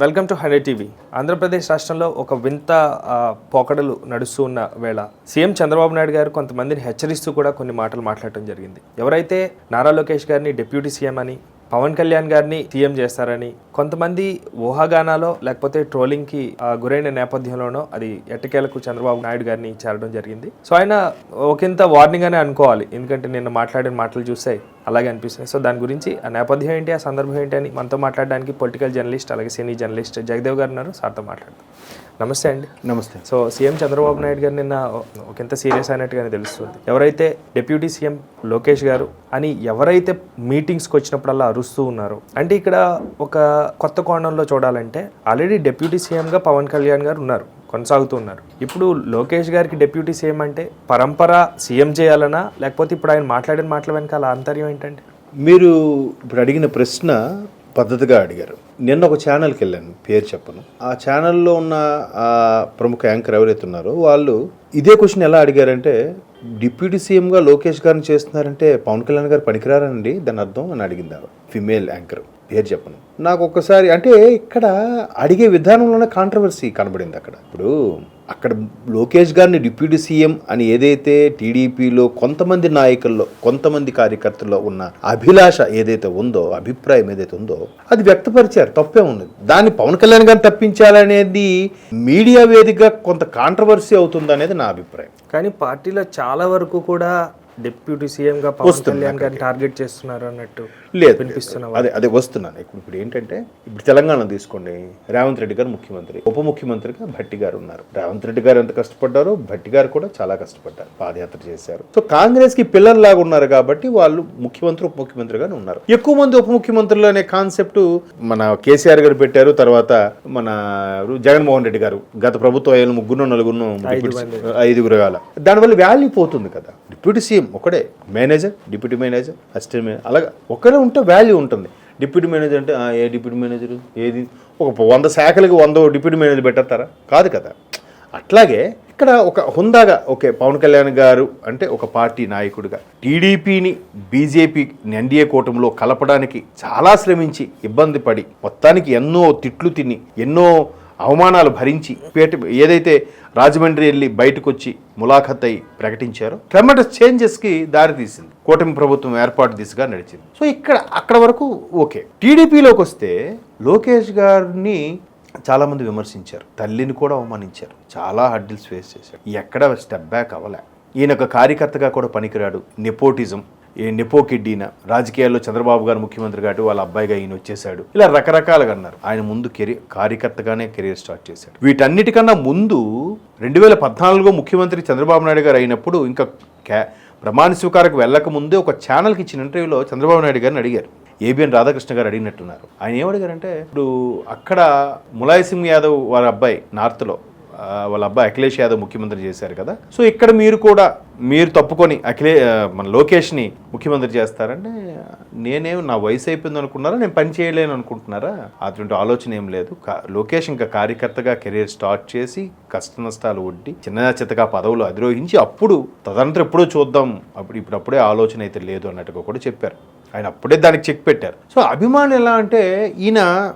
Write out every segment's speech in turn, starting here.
Welcome to hundred TV. Andhra Pradesh రాష్ట్రంలో ఒక వింత పోకడలు నడుస్తూ ఉన్న వేళ సీఎం చంద్రబాబు నాయుడు గారు కొంతమందిని హెచ్చరిస్తూ కూడా కొన్ని మాటలు మాట్లాడటం జరిగింది. ఎవరైతే నారా లోకేష్ గారిని డిప్యూటీ సీఎం అని పవన్ కళ్యాణ్ గారిని సీఎం చేస్తారని కొంతమంది ఊహాగానాలో లేకపోతే ట్రోలింగ్కి గురైన నేపథ్యంలోనో అది ఎట్టకేలకు చంద్రబాబు నాయుడు గారిని చేరడం జరిగింది. సో ఆయన ఒకంత వార్నింగ్ అనే అనుకోవాలి. ఎందుకంటే నిన్న మాట్లాడిన మాటలు చూస్తే అలాగే అనిపిస్తుంది సో దాని గురించి ఆ నేపథ్యం ఏంటి ఆ సందర్భం ఏంటి అని మనతో మాట్లాడడానికి పొలిటికల్ జర్నలిస్ట్ అలాగే సినీ జర్నలిస్ట్ జగదేవ్ గారు ఉన్నారు. సార్తో మాట్లాడతాం నమస్తే అండి. నమస్తే. సో సీఎం చంద్రబాబు నాయుడు గారు నిన్న ఒకంత సీరియస్ అయినట్టుగానే తెలుస్తుంది. ఎవరైతే డిప్యూటీ సీఎం లోకేష్ గారు అని ఎవరైతే మీటింగ్స్కి వచ్చినప్పుడల్లా అరుస్తూ ఉన్నారో అంటే ఇక్కడ ఒక కొత్త కోణంలో చూడాలంటే ఆల్రెడీ డిప్యూటీ సీఎంగా పవన్ కళ్యాణ్ గారు ఉన్నారు కొనసాగుతూ ఉన్నారు. ఇప్పుడు లోకేష్ గారికి డిప్యూటీ సీఎం అంటే పరంపర సీఎం చేయాలనా? లేకపోతే ఇప్పుడు ఆయన మాట్లాడిన మాటల వెనకాల ఆంతర్యం ఏంటంటే? మీరు ఇప్పుడు అడిగిన ప్రశ్న పద్ధతిగా అడిగారు. నిన్న ఒక ఛానల్కి వెళ్ళాను పేరు చెప్పను. ఆ ఛానల్లో ఉన్న ఆ ప్రముఖ యాంకర్ ఎవరైతే ఉన్నారో వాళ్ళు ఇదే క్వశ్చన్ ఎలా అడిగారంటే డిప్యూటీ సీఎంగా లోకేష్ గారిని చేస్తున్నారంటే పవన్ కళ్యాణ్ గారు పనికిరారండి దాని అర్థం అని అడిగింది ఫిమేల్ యాంకర్. పేరు చెప్పను. నాకు ఒక్కసారి అంటే ఇక్కడ అడిగే విధానంలోనే కాంట్రవర్సీ కనబడింది అక్కడ. ఇప్పుడు అక్కడ లోకేష్ గారిని డిప్యూటీ సీఎం అని ఏదైతే టీడీపీలో కొంతమంది నాయకుల్లో కొంతమంది కార్యకర్తల్లో ఉన్న అభిలాష ఏదైతే ఉందో అభిప్రాయం ఏదైతే ఉందో అది వ్యక్తపరిచారు. తప్పే ఉంది. దాన్ని పవన్ కళ్యాణ్ గారిని తప్పించాలనేది మీడియా వేదికగా కొంత కాంట్రవర్సీ అవుతుంది అనేది నా అభిప్రాయం. కానీ పార్టీలో చాలా వరకు కూడా డిప్యూటీ సీఎంగా పవన్ కళ్యాణ్ గారిని టార్గెట్ చేస్తున్నారు అన్నట్టు లేదు అదే అదే వస్తున్నాను. ఇప్పుడు ఇప్పుడు ఏంటంటే ఇప్పుడు తెలంగాణ తీసుకోండి. రేవంత్ రెడ్డి గారు ముఖ్యమంత్రి ఉప ముఖ్యమంత్రిగా భట్టి గారు ఉన్నారు. రేవంత్ రెడ్డి గారు ఎంత కష్టపడ్డారో భట్టి గారు కూడా చాలా కష్టపడ్డారు పాదయాత్ర చేశారు. సో కాంగ్రెస్కి పిల్లర్ లాగా ఉన్నారు కాబట్టి వాళ్ళు ముఖ్యమంత్రి ఉప ముఖ్యమంత్రిగానే ఉన్నారు. ఎక్కువ మంది ఉప ముఖ్యమంత్రులు అనే కాన్సెప్ట్ మన కేసీఆర్ గారు పెట్టారు తర్వాత మన జగన్మోహన్ రెడ్డి గారు. గత ప్రభుత్వం ముగ్గురు నలుగురు ఐదుగురు కాల. దానివల్ల వాల్యూ పోతుంది కదా. డిప్యూటీ సీఎం ఒకడే manager deputy manager assistant manager అలాగా. ఒకరే ఉంటే వాల్యూ ఉంటుంది. డిప్యూటీ మేనేజర్ అంటే ఏ డిప్యూటీ మేనేజర్? ఏది? ఒక వంద శాఖలకు వంద డిప్యూటీ మేనేజర్ పెట్టేస్తారా? కాదు కదా. అట్లాగే ఇక్కడ ఒక హుందాగా ఓకే పవన్ కళ్యాణ్ గారు అంటే ఒక పార్టీ నాయకుడిగా టీడీపీని బీజేపీ ఎన్డీఏ కూటమిలో కలపడానికి చాలా శ్రమించి ఇబ్బంది పడి మొత్తానికి ఎన్నో తిట్లు తిని ఎన్నో అవమానాలు భరించి పేట ఏదైతే రాజమండ్రి వెళ్ళి బయటకు వచ్చి ములాఖత్ అయి ప్రకటించారో ట్రెమటస్ చేంజెస్కి దారితీసింది కూటమి ప్రభుత్వం ఏర్పాటు దిశగా నడిచింది. సో ఇక్కడ అక్కడ వరకు ఓకే. టీడీపీలోకి వస్తే లోకేష్ గారిని చాలామంది విమర్శించారు. తల్లిని కూడా అవమానించారు. చాలా హడ్డిల్స్ ఫేస్ చేశారు. ఎక్కడ స్టెప్ బ్యాక్ అవ్వలే. ఈయన ఒక కార్యకర్తగా కూడా పనికిరాడు. నెపోటిజం ఈ నెపో కిడ్డీన రాజకీయాల్లో చంద్రబాబు గారు ముఖ్యమంత్రి కాబట్టి వాళ్ళ అబ్బాయిగా ఈయన వచ్చేసాడు ఇలా రకరకాలుగా అన్నారు. ఆయన ముందు కెరీర్ కార్యకర్తగానే కెరీర్ స్టార్ట్ చేశాడు. వీటన్నిటికన్నా ముందు రెండు వేల పద్నాలుగులో ముఖ్యమంత్రి చంద్రబాబు నాయుడు గారు అయినప్పుడు ఇంకా క్యా ప్రమాణ స్వీకారకు వెళ్ళక ముందే ఒక ఛానల్కి ఇచ్చిన ఇంటర్వ్యూలో చంద్రబాబు నాయుడు గారిని అడిగారు. ఏబిఎన్ రాధాకృష్ణ గారు అడిగినట్టున్నారు. ఆయన ఏమడిగారంటే ఇప్పుడు అక్కడ ములాయసింగ్ యాదవ్ వారి అబ్బాయి నార్త్లో వాళ్ళ అబ్బాయి అఖిలేష్ యాదవ్ ముఖ్యమంత్రి చేశారు కదా. సో ఇక్కడ మీరు కూడా మీరు తప్పుకొని అఖిలే మన లోకేష్ని ముఖ్యమంత్రి చేస్తారంటే నేనేం నా వయసు అయిపోయింది అనుకున్నారా? నేను పని చేయలేను అనుకుంటున్నారా? అటువంటి ఆలోచన ఏం లేదు. కా- లోకేష్ ఇంకా కార్యకర్తగా కెరీర్ స్టార్ట్ చేసి కష్ట నష్టాలు ఒడ్డి చిన్న చిత్తగా పదవులు అధిరోహించి అప్పుడు తదనంతరం ఎప్పుడో చూద్దాం. అప్పుడు ఇప్పుడప్పుడే ఆలోచన అయితే లేదు అన్నట్టుగా కూడా చెప్పారు. ఆయన అప్పుడే దానికి చెక్ పెట్టారు. సో అభిమానులు ఎలా అంటే ఈయన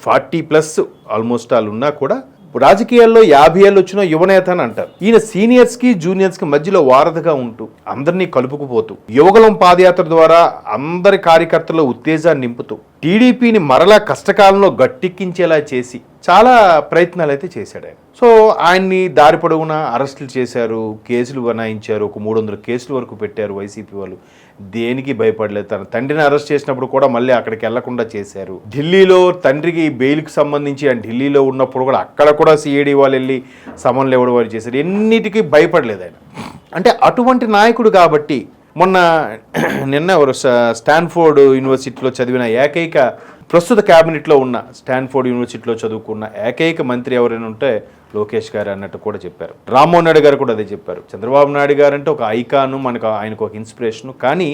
ఫార్టీ ప్లస్ ఆల్మోస్ట్ వాళ్ళు ఉన్నా కూడా రాజకీయాల్లో యాభై ఏళ్ళు వచ్చిన యువనేత అని అంటారు. ఈయన సీనియర్స్కి జూనియర్స్కి మధ్యలో వారధిగా ఉంటూ అందరినీ కలుపుకుపోతూ యువగలం పాదయాత్ర ద్వారా అందరి కార్యకర్తల్లో ఉత్తేజాన్ని నింపుతూ టీడీపీని మరలా కష్టకాలంలో గట్టెక్కించేలా చేసి చాలా ప్రయత్నాలు అయితే చేశాడు ఆయన. సో ఆయన్ని దారి పొడవునా అరెస్టులు చేశారు కేసులు బనాయించారు ఒక మూడు వందల కేసుల వరకు పెట్టారు వైసీపీ వాళ్ళు. దేనికి భయపడలేదు? తన తండ్రిని అరెస్ట్ చేసినప్పుడు కూడా మళ్ళీ అక్కడికి వెళ్ళకుండా చేశారు. ఢిల్లీలో తండ్రికి బెయిల్కి సంబంధించి ఆయన ఢిల్లీలో ఉన్నప్పుడు కూడా అక్కడ కూడా సిఐడి వాళ్ళు వెళ్ళి సమన్లు ఇవ్వడం వారు చేశారు? ఎన్నిటికీ భయపడలేదు ఆయన. అంటే అటువంటి నాయకుడు కాబట్టి మొన్న నిన్న ఎవరు స్టా- స్టాన్ఫోర్డ్ యూనివర్సిటీలో చదివిన ఏకైక ప్రస్తుత క్యాబినెట్లో ఉన్న స్టాన్ఫోర్డ్ యూనివర్సిటీలో చదువుకున్న ఏకైక మంత్రి ఎవరైనా ఉంటే లోకేష్ గారు అన్నట్టు కూడా చెప్పారు. రామ్మోహన్ నాయుడు గారు కూడా అదే చెప్పారు. చంద్రబాబు నాయుడు గారు అంటే ఒక ఐకాను మనకు ఆయనకు ఒక ఇన్స్పిరేషన్ కానీ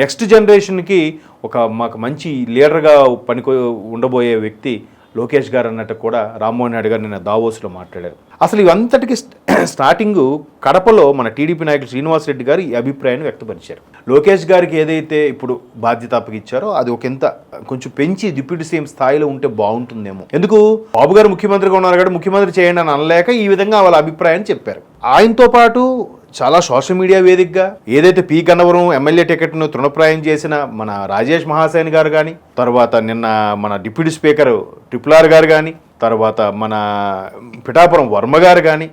నెక్స్ట్ జనరేషన్కి ఒక మాకు మంచి లీడర్గా పనికి ఉండబోయే వ్యక్తి లోకేష్ గారు అన్నట్టు కూడా రామ్మోహన్ నాయుడు గారు నిన్న దావోస్లో మాట్లాడారు. అసలు ఇవంతటికి స్టార్టింగ్ కడపలో మన టీడీపీ నాయకుడు శ్రీనివాసరెడ్డి గారు ఈ అభిప్రాయాన్ని వ్యక్తపరిచారు. లోకేష్ గారికి ఏదైతే ఇప్పుడు బాధ్యత అప్పగిచ్చారో అది ఒక ఎంత కొంచెం పెంచి డిప్యూటీ సీఎం స్థాయిలో ఉంటే బాగుంటుందేమో. ఎందుకు? బాబు గారు ముఖ్యమంత్రిగా ఉన్నారు కాబట్టి ముఖ్యమంత్రి చేయండి అని అనలేక ఈ విధంగా వాళ్ళ అభిప్రాయాన్ని చెప్పారు. ఆయనతో పాటు చాలా సోషల్ మీడియా వేదికగా ఏదైతే పి. గన్నవరం ఎమ్మెల్యే టికెట్ను తృణప్రాయం చేసిన మన రాజేష్ మహాసేన్ గారు కానీ తర్వాత నిన్న మన డిప్యూటీ స్పీకర్ ట్రిపుల్ ఆర్ గారు కానీ తర్వాత మన పిఠాపురం వర్మ గారు కానీ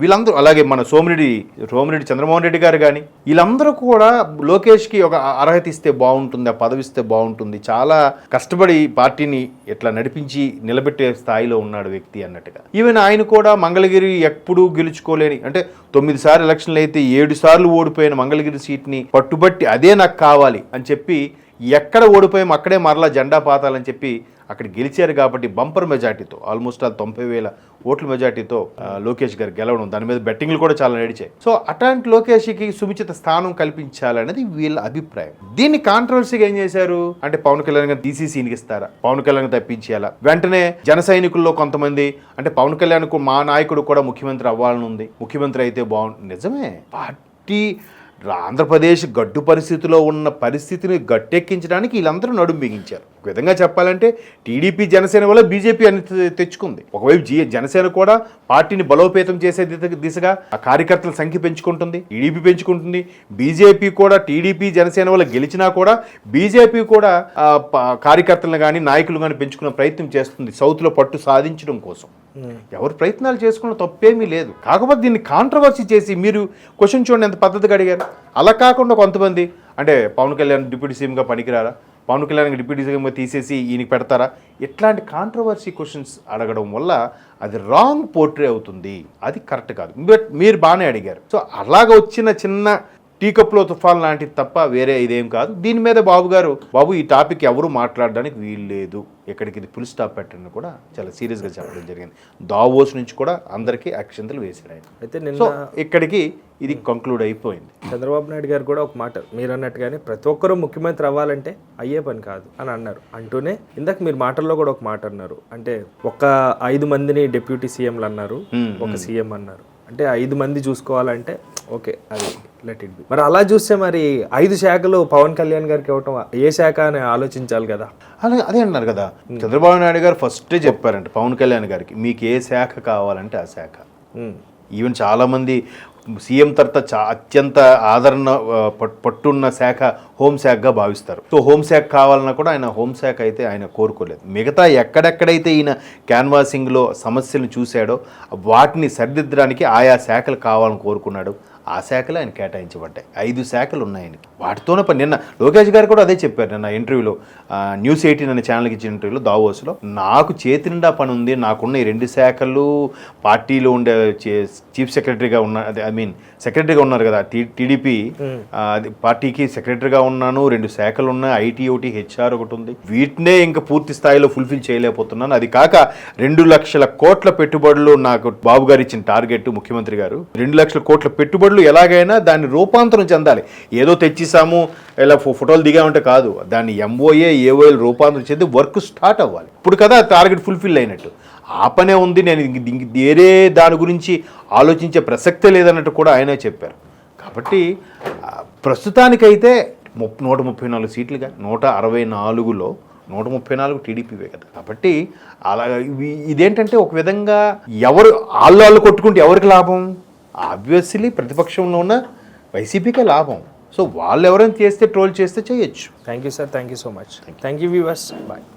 వీళ్ళందరూ అలాగే మన సోమిరెడ్డి సోమిరెడ్డి చంద్రమోహన్ రెడ్డి గారు కానీ వీళ్ళందరూ కూడా లోకేష్కి ఒక అర్హత ఇస్తే బాగుంటుంది ఆ పదవిస్తే బాగుంటుంది. చాలా కష్టపడి పార్టీని ఇట్లా నడిపించి నిలబెట్టే స్థాయిలో ఉన్నాడు వ్యక్తి అన్నట్టుగా. ఈవెన్ ఆయన కూడా మంగళగిరి ఎప్పుడూ గెలుచుకోలేని అంటే తొమ్మిది సార్లు ఎలక్షన్లు అయితే ఏడు సార్లు ఓడిపోయిన మంగళగిరి సీట్ని పట్టుబట్టి అదే నాకు కావాలి అని చెప్పి ఎక్కడ ఓడిపోయాం అక్కడే మరలా జెండా పాతాలని చెప్పి అక్కడ గెలిచారు కాబట్టి బంపర్ మెజార్టీతో ఆల్మోస్ట్ ఆ తొంభై వేల ఓట్ల మెజార్టీతో లోకేష్ గారు గెలవడం దాని మీద బెట్టింగ్లు కూడా చాలా నడిచాయి. సో అట్లాంటి లోకేష్కి సుముచిత స్థానం కల్పించాలనేది వీళ్ళ అభిప్రాయం. దీన్ని కాంట్రవర్సీగా ఏం చేశారు? అంటే పవన్ కళ్యాణ్ గారు తీసి సీన్కి ఇస్తారా? పవన్ కళ్యాణ్ తప్పించేయాలా? వెంటనే జన సైనికుల్లో కొంతమంది అంటే పవన్ కళ్యాణ్ మా నాయకుడు కూడా ముఖ్యమంత్రి అవ్వాలని ఉంది. ముఖ్యమంత్రి అయితే బాగుంటుంది నిజమే. పార్టీ ఆంధ్రప్రదేశ్ గడ్డు పరిస్థితిలో ఉన్న పరిస్థితిని గట్టెక్కించడానికి వీళ్ళందరూ నడుం బిగించారు. ఒక విధంగా చెప్పాలంటే టీడీపీ జనసేన వల్ల బీజేపీ అని తెచ్చుకుంది. ఒకవైపు జీ జనసేన కూడా పార్టీని బలోపేతం చేసే దిశగా ఆ కార్యకర్తల సంఖ్య పెంచుకుంటుంది టీడీపీ పెంచుకుంటుంది. బీజేపీ కూడా టీడీపీ జనసేన వల్ల గెలిచినా కూడా బీజేపీ కూడా కార్యకర్తలను కానీ నాయకులు కానీ పెంచుకునే ప్రయత్నం చేస్తుంది సౌత్లో పట్టు సాధించడం కోసం. ఎవరు ప్రయత్నాలు చేసుకున్న తప్పేమీ లేదు. కాకపోతే దీన్ని కాంట్రవర్సీ చేసి మీరు క్వశ్చన్ చూడండి ఎంత పద్ధతిగా అడిగారు. అలా కాకుండా కొంతమంది అంటే పవన్ కళ్యాణ్ డిప్యూటీ సీఎంగా పనికిరారా? పవన్ కళ్యాణ్ డిప్యూటీ సీఎంగా తీసేసి ఈయనకి పెడతారా? ఇట్లాంటి కాంట్రవర్సీ క్వశ్చన్స్ అడగడం వల్ల అది రాంగ్ పోర్ట్రే అవుతుంది. అది కరెక్ట్ కాదు. బట్ మీరు బాగానే అడిగారు. సో అలాగ వచ్చిన చిన్న టీ కప్లో తుఫాన్ లాంటిది తప్ప వేరే ఇదేం కాదు. దీని మీద బాబు గారు బాబు ఈ టాపిక్ ఎవరు మాట్లాడడానికి వీలు లేదు ఇక్కడికి ఇది ఫుల్ స్టాప్ పెట్టండి కూడా చాలా సీరియస్గా చెప్పడం జరిగింది. దావోస్ నుంచి కూడా అందరికీ అక్షంతలు వేసాడు ఆయన. అయితే సో నిన్న ఇక్కడికి ఇది కంక్లూడ్ అయిపోయింది. చంద్రబాబు నాయుడు గారు కూడా ఒక మాట మీరు అన్నట్టుగానే ప్రతి ఒక్కరూ ముఖ్యమంత్రి అవ్వాలంటే అయ్యే పని కాదు అని అన్నారు. అంటూనే ఇందాక మీరు మాటల్లో కూడా ఒక మాట అన్నారు. అంటే ఒక ఐదు మందిని డిప్యూటీ సీఎంలు అన్నారు ఒక సీఎం అన్నారు. అంటే ఐదు మంది చూసుకోవాలంటే ఓకే అది లెట్ ఇట్ బి మరి అలా చూస్తే మరి ఐదు శాఖలు పవన్ కళ్యాణ్ గారికి ఇవ్వటం ఏ శాఖ అని ఆలోచించాలి కదా? అలాగే అదే అన్నారు కదా. చంద్రబాబు నాయుడు గారు ఫస్టే చెప్పారంట పవన్ కళ్యాణ్ గారికి మీకు ఏ శాఖ కావాలంటే ఆ శాఖ. ఈవెన్ చాలామంది సీఎం తర్వాత చా అత్యంత ఆదరణ పట్టున్న శాఖ హోంశాఖగా భావిస్తారు. సో హోంశాఖ కావాలన్నా కూడా ఆయన హోంశాఖ అయితే ఆయన కోరుకోలేదు. మిగతా ఎక్కడెక్కడైతే ఈయన క్యాన్వాసింగ్లో సమస్యలను చూశాడో వాటిని సరిదిద్దడానికి ఆయా శాఖలు కావాలని కోరుకున్నాడు. ఆ శాఖలు ఆయన కేటాయించబడ్డాయి. ఐదు శాఖలు ఉన్నాయి ఆయనకి. వాటితోనే పని. నిన్న లోకేష్ గారు కూడా అదే చెప్పారు నిన్న ఇంటర్వ్యూలో. న్యూస్ ఎయిటీన్ అనే ఛానల్కి ఇచ్చిన ఇంటర్వ్యూలో దావోస్లో. నాకు చేతి నిండా పని ఉంది. నాకున్న ఈ రెండు శాఖలు పార్టీలో ఉండే చీఫ్ సెక్రటరీగా ఉన్న అదే మీన్ సెక్రటరీగా ఉన్నారు కదా టీడీపీ పార్టీకి సెక్రటరీగా ఉన్నాను రెండు శాఖలు ఉన్నాయి ఐటీ ఒకటి హెచ్ఆర్ ఒకటి ఉంది. వీటినే ఇంకా పూర్తి స్థాయిలో ఫుల్ఫిల్ చేయలేకపోతున్నాను. అది కాక రెండు లక్షల కోట్ల పెట్టుబడులు నాకు బాబు గారు ఇచ్చిన టార్గెట్ ముఖ్యమంత్రి గారు. రెండు లక్షల కోట్ల పెట్టుబడులు ఎలాగైనా దాన్ని రూపాంతరం చెందాలి. ఏదో తెచ్చిసాము ఇలా ఫోటోలు దిగామంటే కాదు. దాన్ని ఎంఓఏ ఏఓఎల్ రూపాంతరం చెంది వర్క్ స్టార్ట్ అవ్వాలి. ఇప్పుడు కదా టార్గెట్ ఫుల్ఫిల్ అయినట్టు. ఆ పనే ఉంది. నేను వేరే దాని గురించి ఆలోచించే ప్రసక్తే లేదన్నట్టు కూడా ఆయనే చెప్పారు. కాబట్టి ప్రస్తుతానికైతే ముప్ నూట ముప్పై నాలుగు సీట్లుగా నూట అరవై నాలుగులో నూట ముప్పై నాలుగు టీడీపీవే కదా. కాబట్టి అలా ఇదేంటంటే ఒక విధంగా ఎవరు ఆళ్ళు వాళ్ళు కొట్టుకుంటే ఎవరికి లాభం? ఆబ్వియస్లీ ప్రతిపక్షంలో ఉన్న వైసీపీకే లాభం. సో వాళ్ళు ఎవరైనా చేస్తే ట్రోల్ చేస్తే చేయొచ్చు. Thank you sir thank you so much thank you viewers bye